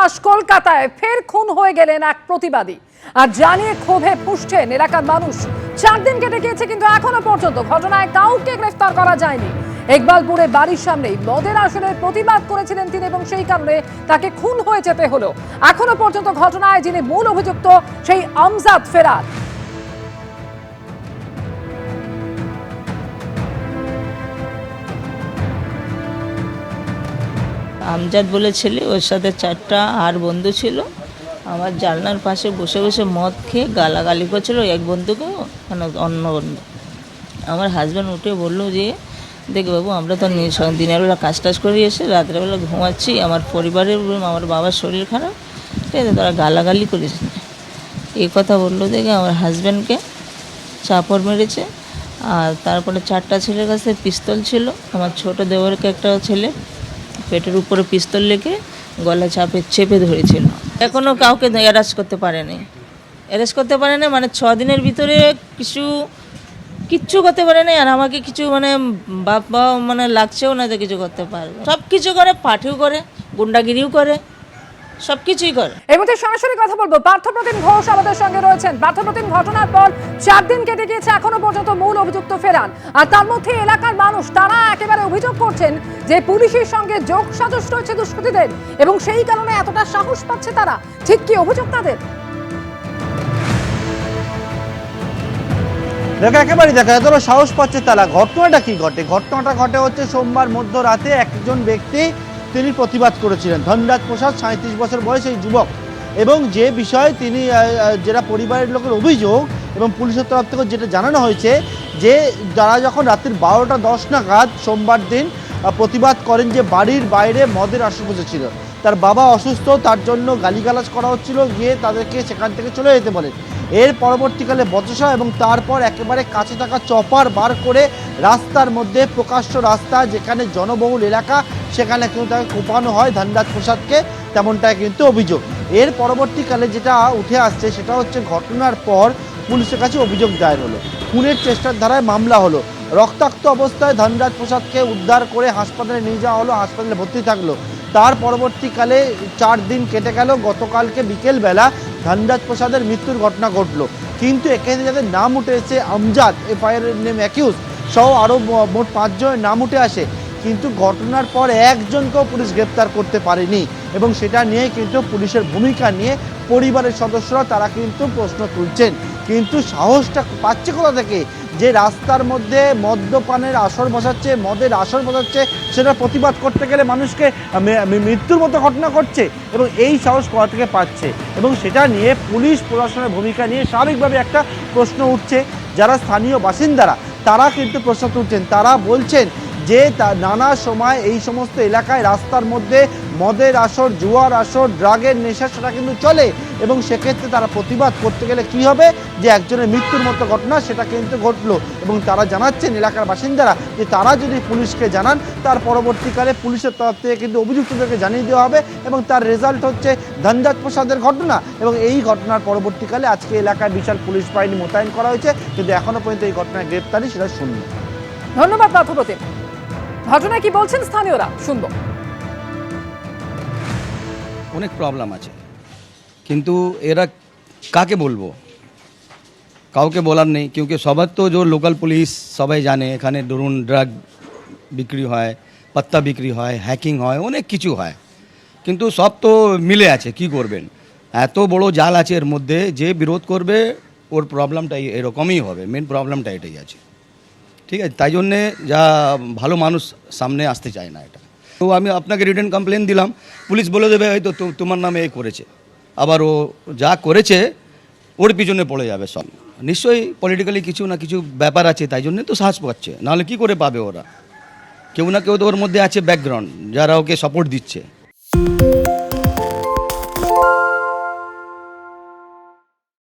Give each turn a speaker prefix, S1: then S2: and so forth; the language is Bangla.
S1: ইতিহাস কলকাতায় ফের খুন হয়ে গেলেন এক প্রতিবাদী। আর জানিয়ে ক্ষোভে পুষছেন এলাকার মানুষ। চার দিন কেটে গিয়েছে কিন্তু এখনও পর্যন্ত ঘটনায় কাউকে গ্রেফতার করা যায়নি। একবালপুরে বাড়ির সামনেই মদের আসনের প্রতিবাদ করেছিলেন তিনি এবং সেই কারণে তাকে খুন হয়ে যেতে হলো। এখনও পর্যন্ত ঘটনায় যিনি মূল অভিযুক্ত, সেই আমজাদ ফেরার।
S2: আমজাদ বলে ছেলে ওর সাথে চারটা আর বন্ধু ছিল। আমার জানলার পাশে বসে বসে মদ খেয়ে গালাগালি করছিল এক বন্ধুকে মানে অন্য বন্ধু। আমার হাজব্যান্ড উঠে বলল যে, দেখ বাবু, আমরা তো দিনের বেলা কাজ টাজ করে এসে রাত্রেবেলা ঘুমাচ্ছি, আমার পরিবারের আমার বাবার শরীর খারাপ, ঠিক আছে, তারা গালাগালি করিস না। এই কথা বলল দেখে আমার হাজব্যান্ডকে চাপড় মেরেছে, আর তারপরে চারটা ছেলের কাছে পিস্তল ছিল। আমার ছোট দেওয়ারকে একটা ছেলে পেটের উপরে পিস্তল লেগে গলা চাপে, চেপে ধরেছিল। এখনও কাউকে অ্যারেস্ট করতে পারেনি। অ্যারেস্ট করতে পারে না মানে ছ দিনের ভিতরে কিছু, কিচ্ছু করতে পারে না আর আমাকে কিছু মানে বাপ মানে লাগছেও না যে কিছু করতে পারবে। সব কিছু করে, পাঠিও করে, গুন্ডাগিরিও করে। সব কিছুই করে।
S1: এই মুহূর্তে সরাসরি কথা বলব। পার্থপ্রতিম ঘোষ আমাদের সঙ্গে রয়েছেন। পার্থপ্রতিম ঘটনার পর চার দিন কেটে গিয়েছে এখনও পর্যন্ত মূল অভিযুক্ত ফেরান। আর তার মধ্যে এলাকার মানুষ তারা একেবারে অভিযোগ করছেন যে পুলিশের সঙ্গে যোগ সাজস রয়েছে দুষ্কৃতীদের এবং সেই কারণে এতটা সাহস পাচ্ছে তারা। ঠিক কি অভিযোগ তাদের?
S3: দেখো একেবারেই দেখো এত সাহস পাচ্ছে তারা। ঘটনাটা কি ঘটে? ঘটনাটা ঘটে হচ্ছে সোমবার মধ্যরাতে একজন ব্যক্তি তিনি প্রতিবাদ করেছিলেন। ধনরাজ প্রসাদ সাঁত্রিশ বছর বয়স এই যুবক। এবং যে বিষয়ে তিনি যেটা পরিবারের লোকের অভিযোগ এবং পুলিশের তরফ থেকে যেটা জানানো হয়েছে, যে যারা যখন রাত্রির বারোটা দশ নাগাদ সোমবার দিন প্রতিবাদ করেন যে বাড়ির বাইরে মদের আসর বসেছিল। তার বাবা অসুস্থ, তার জন্য গালিগালাজ করা হচ্ছিল, গিয়ে তাদেরকে সেখান থেকে চলে যেতে বলেন। এর পরবর্তীকালে বচসা এবং তারপর একেবারে কাছে থাকা চপার বার করে রাস্তার মধ্যে প্রকাশ্য রাস্তা যেখানে জনবহুল এলাকা সেখানে কিন্তু তাকে কোপানো হয় ধনরাজ প্রসাদকে তেমনটাই কিন্তু অভিযোগ। এর পরবর্তীকালে যেটা উঠে আসছে, সেটা হচ্ছে ঘটনার পর পুলিশের কাছে অভিযোগ দায়ের হলো। খুনের চেষ্টার ধারায় মামলা হলো। রক্তাক্ত অবস্থায় ধনরাজ প্রসাদকে উদ্ধার করে হাসপাতালে নিয়ে যাওয়া হলো, হাসপাতালে ভর্তি থাকল। তার পরবর্তীকালে চার দিন কেটে গেল। গতকালকে বিকেলবেলা ধনরাজ প্রসাদের মৃত্যুর ঘটনা ঘটলো। কিন্তু এখানে যাদের নাম উঠে এসে আমজাদ, এফআইআর নেম অ্যাকিউজ সহ আরও মোট পাঁচজনের নাম উঠে আসে। কিন্তু ঘটনার পর একজনকেও পুলিশ গ্রেপ্তার করতে পারেনি এবং সেটা নিয়ে কিন্তু পুলিশের ভূমিকা নিয়ে পরিবারের সদস্যরা তারা কিন্তু প্রশ্ন তুলছেন। কিন্তু সাহসটা পাচ্ছে কোথা থেকে? যে রাস্তার মধ্যে মদ্যপানের আসর বসাচ্ছে, মদের আসর বসাচ্ছে, সেটা প্রতিবাদ করতে গেলে মানুষকে মৃত্যুর মতো ঘটনা ঘটছে এবং এই সাহস কোথা থেকে পাচ্ছে? এবং সেটা নিয়ে পুলিশ প্রশাসনের ভূমিকা নিয়ে স্বাভাবিকভাবে একটা প্রশ্ন উঠছে। যারা স্থানীয় বাসিন্দারা, তারা কিন্তু প্রশ্ন তুলছেন। তারা বলছেন যে তা- নানা সময় এই সমস্ত এলাকায় রাস্তার মধ্যে মদের আসর, জুয়ার আসর, ড্রাগের নেশা সেটা কিন্তু চলে এবং সেক্ষেত্রে তারা প্রতিবাদ করতে গেলে কি হবে? যে একজনের মৃত্যুর মতো ঘটনা সেটা কিন্তু ঘটলো এবং তারা জানাচ্ছেন এলাকার বাসিন্দারা যে তারা যদি পুলিশকে জানান, তার পরবর্তীকালে পুলিশের তরফ থেকে কিন্তু অভিযুক্তদেরকে জানিয়ে দেওয়া হবে এবং তার রেজাল্ট হচ্ছে ধনজাত প্রসাদের ঘটনা এবং এই ঘটনার পরবর্তীকালে আজকে এলাকায় বিশাল পুলিশ বাহিনী মোতায়েন করা হয়েছে। কিন্তু এখনও পর্যন্ত এই ঘটনায় গ্রেপ্তারি, সেটা শূন্য
S1: ধন্যবাদ পার্থপ্রতিম ঘটনায় কি বলছেন স্থানীয়রা? শুনব।
S4: অনেক প্রবলেম আছে। কিন্তু এরা কাকে বলব? কাউকে বলার নেই। কিউকি সবার তো যে লোকাল পুলিশ সবাই জানে, এখানে ধরুন ড্রাগ বিক্রি হয়, পাত্তা বিক্রি হয় হ্যাকিং হয়, অনেক কিছু হয়। কিন্তু সব তো মিলে আছে, কি করবেন? এত বড় জাল আছে এর মধ্যে, যে বিরোধ করবে, ওর প্রবলেমটাই এরকমই হবে। মেন প্রবলেমটা এটাই আছে। ঠিক আছে, তাই জন্যে যা ভালো মানুষ সামনে আসতে চায় না এটা। তো আমি আপনাকে রিটার্ন কমপ্লেন দিলাম, পুলিশ বলে দেবে হয়তো তোমার নামে এ করেছে। আবার ও যা করেছে, ওর পিছনে পড়ে যাবে সব। নিশ্চয়ই পলিটিক্যালি কিছু না কিছু ব্যাপার আছে, তাই জন্যে তো সাহস পাচ্ছে। নাহলে কি করে পাবে ওরা? কেউ না কেউ তো ওর মধ্যে আছে ব্যাকগ্রাউন্ড যারা ওকে সাপোর্ট দিচ্ছে।